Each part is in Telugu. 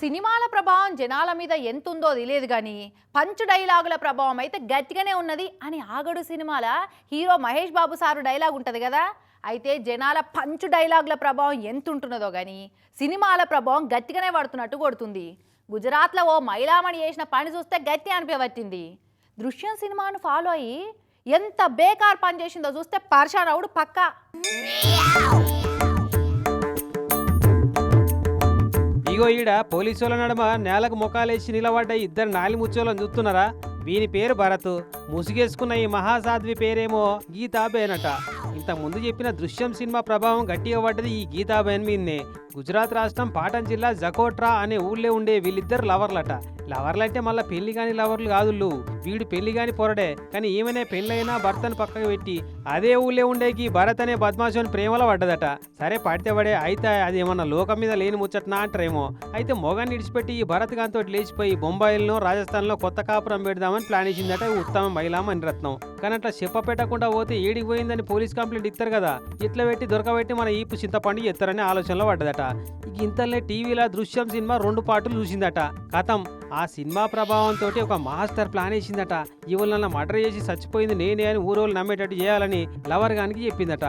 సినిమాల ప్రభావం జనాల మీద ఎంత ఉందో తెలియదు కానీ పంచు డైలాగుల ప్రభావం అయితే గట్టిగానే ఉన్నది అని ఆగడు సినిమాల hero Mahesh Babu sir dialogue ఉంటుంది కదా? అయితే జనాల పంచు డైలాగుల ప్రభావం ఎంత ఉంటున్నదో కానీ సినిమాల ప్రభావం గట్టిగానే పడుతున్నట్టు కొడుతుంది. గుజరాత్లో ఓ మైలామణి చేసిన పని చూస్తే గట్టి అనిపించబట్టింది. దృశ్యం సినిమాను ఫాలో అయ్యి ఎంత బేకార్ పని చేసిందో చూస్తే పర్షారావుడు పక్కా. ఇగో ఈడ పోలీసుల నడమ నేలకు ముఖాలేసి నిలబడ్డ ఇద్దరు నాలి ముచ్చోళ్ళని చూస్తున్నారా? వీని పేరు భరత్. ముసుగేసుకున్న ఈ మహాసాధ్వి పేరేమో గీతాబేనట. ఇంత ముందు చెప్పిన దృశ్యం సినిమా ప్రభావం గట్టిగా పడ్డది ఈ గీతాబేన్ మీదనే. గుజరాత్ రాష్ట్రం పాటన్ జిల్లా జకోట్రా అనే ఊళ్ళో ఉండే వీళ్ళిద్దరు లవర్లట. లవర్లు అంటే మళ్ళీ పెళ్ళి కాని లవర్లు కాదుళ్ళు వీడు పెళ్ళి కాని పొరడే. కానీ ఈమెనే పెళ్ళైనా భర్తను పక్కకు పెట్టి అదే ఊళ్ళో ఉండేకి భరత్ అనే బద్మాషోని ప్రేమలో పడ్డదట. సరే పడితే పడే అయితే అది ఏమన్నా లోకం మీద లేని ముచ్చట్నా అంటారేమో. అయితే మొగాన్ని ఇడిచిపెట్టి ఈ భరత్ గాంతో లేచిపోయి బొంబాయిలో రాజస్థాన్లో కొత్త కాపురం పెడదామని ప్లాన్ చేసిందట ఉత్తమ మహిళా మణిరత్నం. కానీ అట్లా చెప్ప పెట్టకుండా పోతే ఏడికి పోయిందని పోలీస్ కంప్లైంట్ ఇస్తారు కదా. ఇట్లా పెట్టి దొరకబెట్టి మన ఈపు చింతపండు ఎత్తారని ఆలోచనలో పడ్డదట. ఇక ఇంతలే టీవీలో దృశ్యం సినిమా రెండు పాటలు చూసిందట. కథం ఆ ఆ సినిమా ప్రభావంతో ఒక మాస్టర్ ప్లాన్ వేసిందట. ఇవాళ మర్డర్ చేసి చచ్చిపోయింది నేనే అని ఊరోళ్ళు నమ్మేటట్టు చేయాలని లవర్ గానికి చెప్పిందట.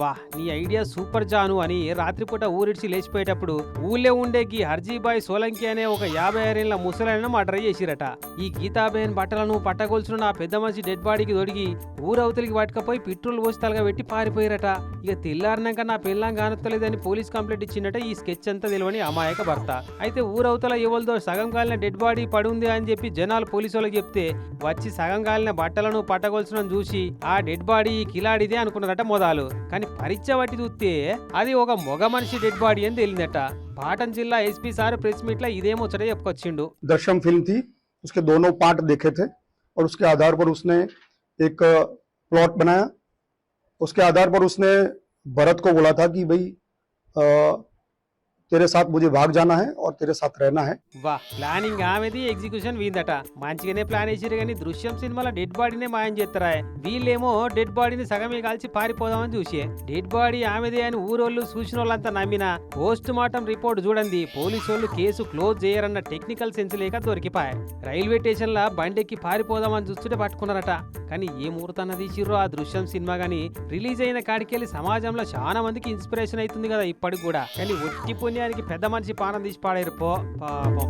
వా నీ ఐడియా సూపర్ జాను అని రాత్రిపూట ఊరిడిచి లేచిపోయేటప్పుడు ఊళ్ళో ఉండేకి హర్జీబాయ్ సోలంకి అనే ఒక యాభై ఆరేళ్ళ ముసలాయన మర్డర్ చేసిరట. ఈ గీతాబేన్ బట్టలను పట్టగొలుచున్న ఆ పెద్ద మనిషి డెడ్ బాడీకి దొడిగి ఊరవతలికి పట్టుకపోయి పెట్రోల్ పోసి తలగా పెట్టి పారిపోయారట. ఇక తెల్లారినాక నా పిల్లం కానొత్తలేదని పోలీస్ కంప్లైంట్ ఇచ్చిందట ఈ స్కెచ్ అంతా తెలియని అమాయక భర్త. అయితే ఊరవతల ఎవరిదో సగం కాలిన డెడ్ బాడీ పడుంది అని చెప్పి జనాలు పోలీసు వాళ్ళకి చెప్తే వచ్చి సగం కాలిన బట్టలను పట్టగొల్చడం చూసి ఆ డెడ్ బాడీ కిలాడిదే అనుకున్నారట మొదలు. కానీ పరీక్ష బట్టి చూస్తే అది ఒక మొగ మనిషి డెడ్ బాడీ అని తేలిందట పాటన్ జిల్లా ఎస్పీ సార్ ప్రెస్ మీట్ లో ఇదే ముచ్చట చెప్పుకొచ్చిండు दृश्यम फिल्म थी उसके दोनों पार्ट देखे थे और उसके आधार पर उसने एक प्लॉट बनाया उसके आधार पर उसने भरत को बोला था कि भाई अ, तेरे साथ मुझे भाग जाना है और तेरे साथ रहना है వా ప్లానింగ్ ఆమెది ఎగ్జిక్యూషన్ వీందట మంచిగానే ప్లాన్ వేసిరు కానీ దృశ్యం సినిమాలో డెడ్ బాడీనే మాయం చేస్తారా వీళ్ళేమో డెడ్ బాడీని సగమే కాల్చి పారిపోదామని చూసి డెడ్ బాడీ ఆమెదే అని ఊరోళ్ళు చూసిన వాళ్ళంతా నమ్మిన పోస్ట్ మార్టం రిపోర్ట్ చూడండి పోలీసు వాళ్ళు కేసు క్లోజ్ చేయరన్న టెక్నికల్ సెన్స్ లేక దొరికిపాయి రైల్వే స్టేషన్ లా బండెక్కి పారిపోదామని చూస్తుంటే పట్టుకున్నారట కానీ ఏ ముహూర్తాన తీసిర్రో ఆ దృశ్యం సినిమా గానీ రిలీజ్ అయిన కాడికెళ్ళి సమాజంలో చాలా మందికి ఇన్స్పిరేషన్ అవుతుంది కదా ఇప్పటికి కూడా కానీ ఒట్టి ధైర్యానికి పెద్ద మనిషి పానం తీసి పాడారు పో పాపం